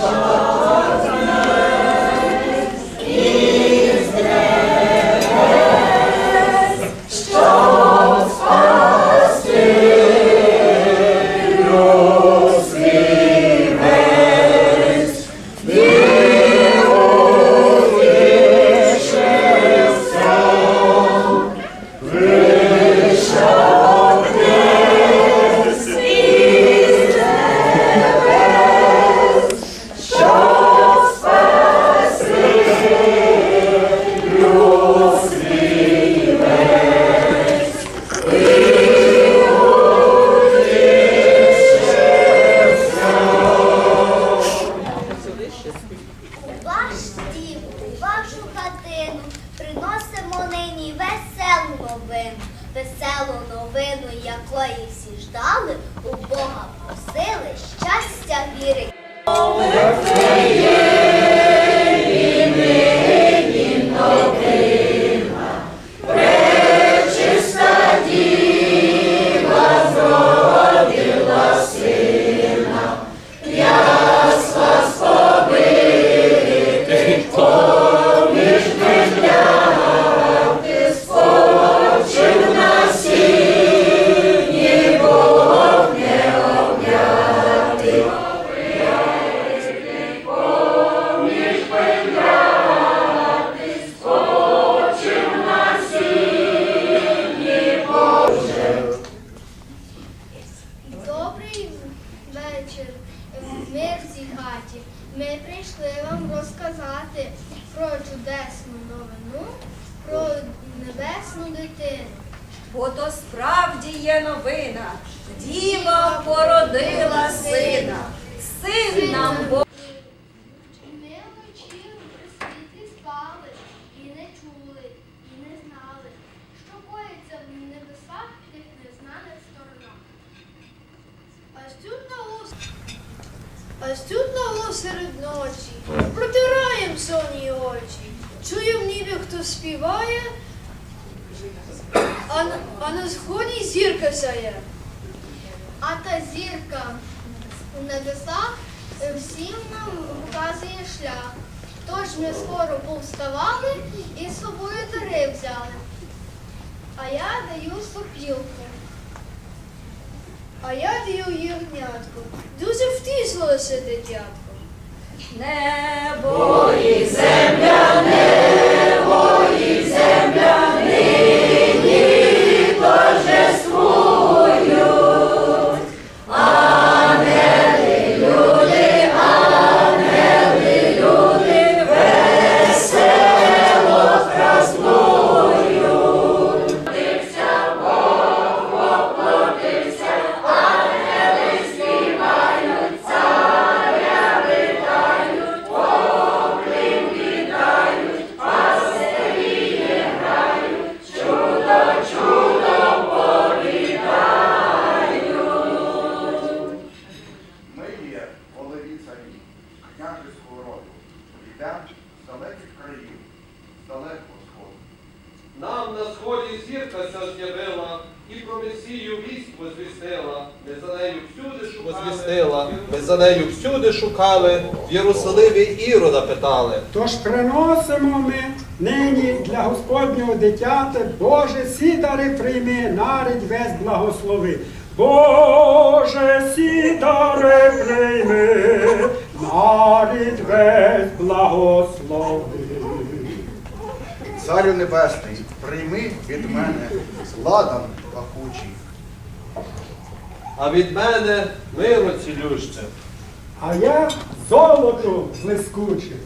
У вечір. Ми в цій хаті. Ми прийшли вам розказати про чудесну новину, про небесну дитину. Бо то справді є новина. Діва породила сина. Син нам Бог. Ми вночі при світлі спали і не чули, і не знали, що коїться в небесах тих незнаних сторонах. Аж тут на ос... Тут на ос серед ночі протираєм сонні очі. Чуєм ніби хто співає, а, на- а на сході зірка сяє. А та зірка у небесах е, всім нам вказує шлях. Тож ми скоро повставали і з собою дари взяли. А я даю сопілку. А я даю ягнятку. Дуже втішилося. Небо і земля, небо всюди шукали, в Єрусалимі Ірода питали. Тож приносимо ми нині для Господнього дитяти, Боже, сі дари прийми, нарід весь благослови. Боже, сі дари прийми, нарід весь благослови. Царю Небесний, прийми від мене ладан пахучий. А від мене мило цілюще. А я золото блискуче.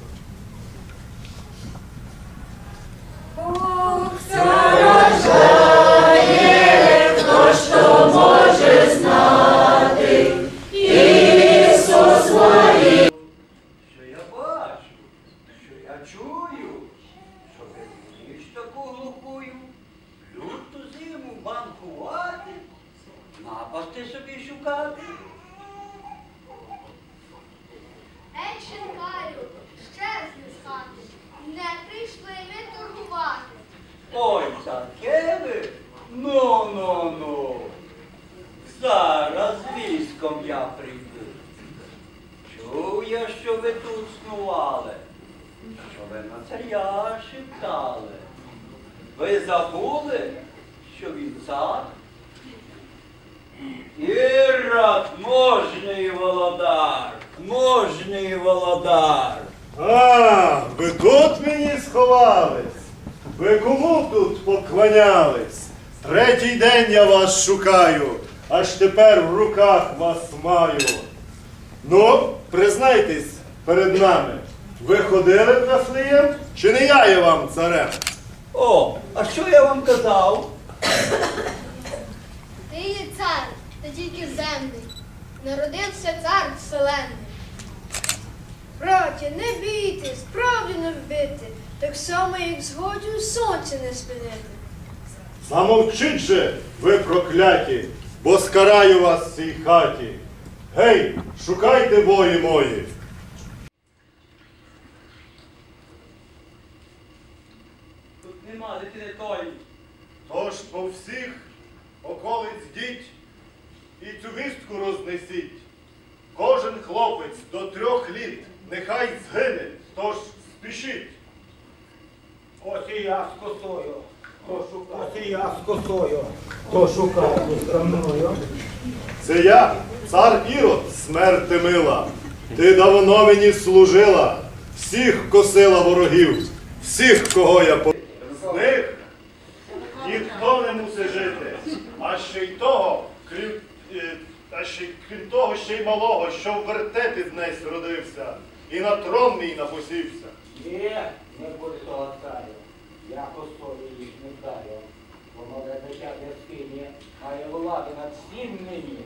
Забули, що він цар? Ірод, можний володар, можний володар. А, ви тут мені сховались? Ви кому тут поклонялись? Третій день я вас шукаю, аж тепер в руках вас маю. Ну, признайтесь перед нами, ви ходили в Вифлеєм, чи не я є вам царем? О, а що я вам казав? Ти є цар, та тільки земний. Народився цар вселенний. Браті, не бійтесь, справді не вбити, так само, як згодю сонце не спинити. Замовчіть же, ви прокляті, бо скараю вас в цій хаті. Гей, шукайте бої мої. Тут нема дитини тої. Тож по всіх околиць діть і цю вістку рознесіть. Кожен хлопець до трьох літ нехай згине, тож спішіть. Ось і я з косою. То шукаю. Ось і я з косою. То шукаю страною. Це я, цар Ірод, смерти мила. Ти давно мені служила, всіх косила ворогів, всіх, кого я по. З них ніхто не мусить жити, а ще й того, крім, е, крім того, ще й малого, що в вертепі днесь родився, і на трон мій напосівся. Ні, не буде того царю. Я косою їх не вдарю. Бо молоде дитя в яскині має влади над всім мені.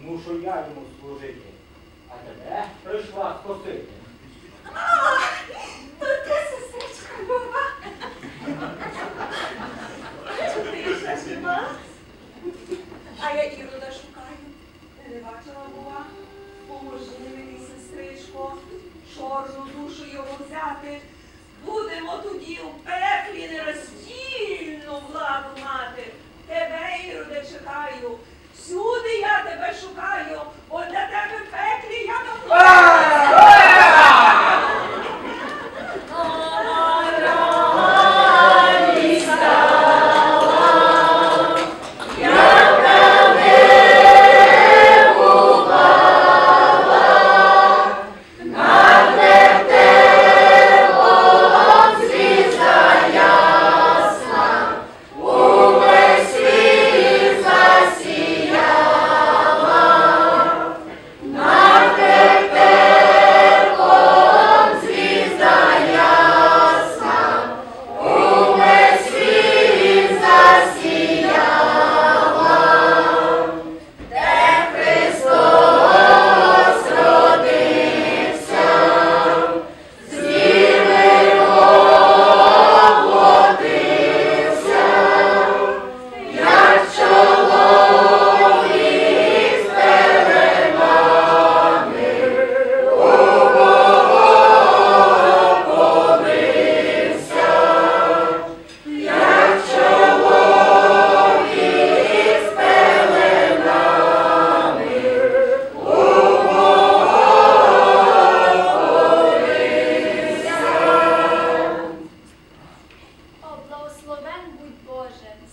Мушу я йому служити. А тебе прийшла скосити. То ти, сестричка. Чому прийшла жива? А я Ірода шукаю. Не бачила була. Поможи мені, сестричко, чорну душу його взяти. Будемо тоді у пеклі нероздільну владу мати. Тебе, Іроде, чекаю. Всюди я тебе шукаю, бо для тебе в пеклі я давно.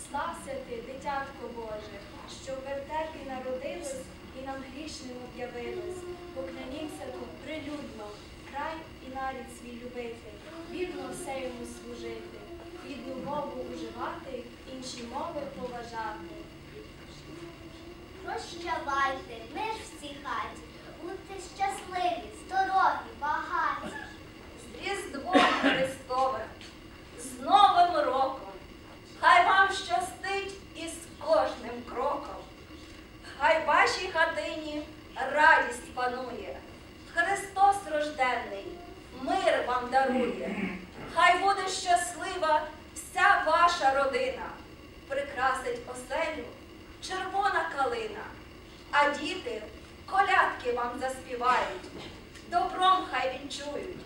Слався ти, дитятко Боже, що в вертепі народились і нам грішним об'явились. Поклянімся тут прилюдно, край і нарід свій любити, вірно все йому служити, рідну мову уживати, інші мови поважати. Прощавайте, ми ж в а діти колядки вам заспівають, добром хай відчують,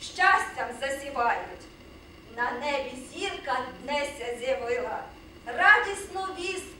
щастям засівають. На небі зірка днеся з'явила, радісну вістку